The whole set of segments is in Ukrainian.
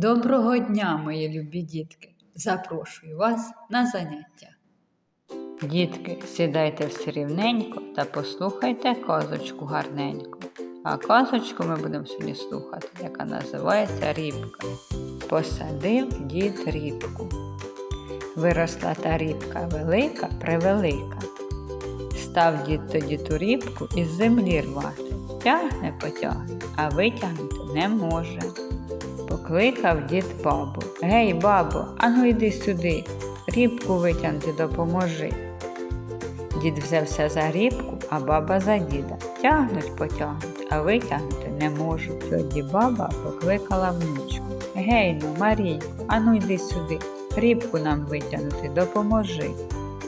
Доброго дня, мої любі дітки! Запрошую вас на заняття. Дітки, сідайте всі рівненько та послухайте казочку гарненько. А казочку ми будемо сьогодні слухати, яка називається Рібка. Посадив дід рібку. Виросла та рібка велика, превелика. Став дід тоді ту рібку із землі рвати. Тягне потягне, а витягнути не може. Покликав дід бабу. Гей, бабо, ану йди сюди, рібку витягнути допоможи. Дід взявся за рібку, а баба за діда. Тягнуть потягнуть, а витягнути не можуть. Тоді баба покликала внучку. Гей ну, Марійко, ану йди сюди, рібку нам витягнути допоможи.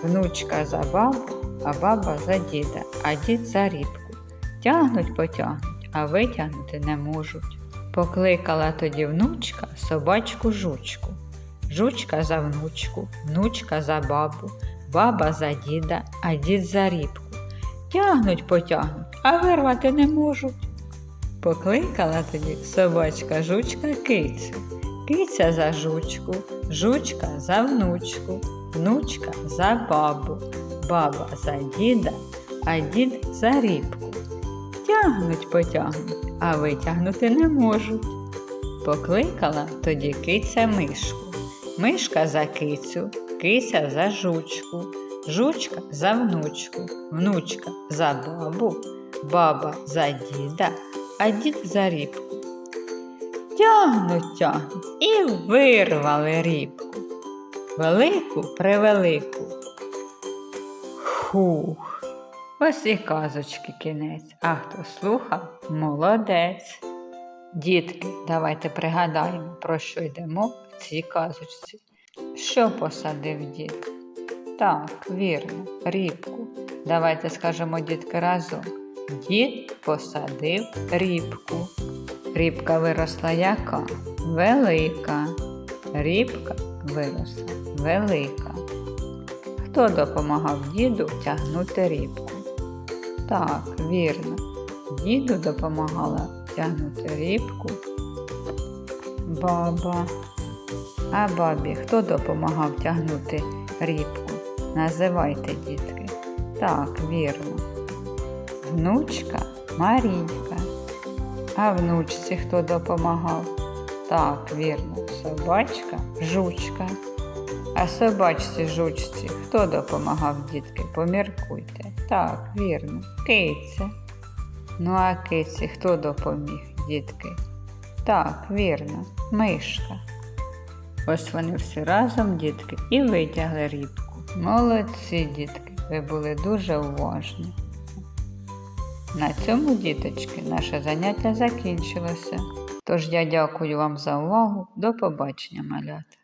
Внучка за бабу, а баба за діда, а дід за рібку. Тягнуть потягнуть, а витягнути не можуть. Покликала тоді внучка собачку жучку. Жучка за внучку, внучка за бабу, баба за діда, а дід за рібку. Тягнуть потягнуть, а вирвати не можуть. Покликала тоді собачка жучка кицю. Киця за жучку, жучка за внучку, внучка за бабу, баба за діда, а дід за рібку. Тягнуть потягнуть, а витягнути не можуть. Покликала тоді киця мишку. Мишка за кицю, киця за жучку, жучка за внучку, внучка за бабу, баба за діда, а дід за рібку. Тягнуть, тягнуть і вирвали рібку. Велику превелику. Хух. Ось і казочки кінець, а хто слухав, молодець. Дітки, давайте пригадаємо, про що йдемо в цій казочці. Що посадив дід? Так, вірно, рібку. Давайте скажемо дітки разом. Дід посадив рібку. Рібка виросла яка? Велика. Рібка виросла велика. Хто допомагав діду тягнути рібку? Так, вірно. Діду допомагала тягнути рібку. Баба. А бабі хто допомагав тягнути рібку? Називайте, дітки. Так, вірно. Внучка Марійка. А внучці хто допомагав? Так, вірно. Собачка жучка. А собачці жучці хто допомагав, дітки? Поміркуйте. Так, вірно, киця. Ну, а киці хто допоміг, дітки? Так, вірно, мишка. Ось вони всі разом, дітки, і витягли рібку. Молодці, дітки, ви були дуже уважні. На цьому, діточки, наше заняття закінчилося. Тож я дякую вам за увагу. До побачення, малята.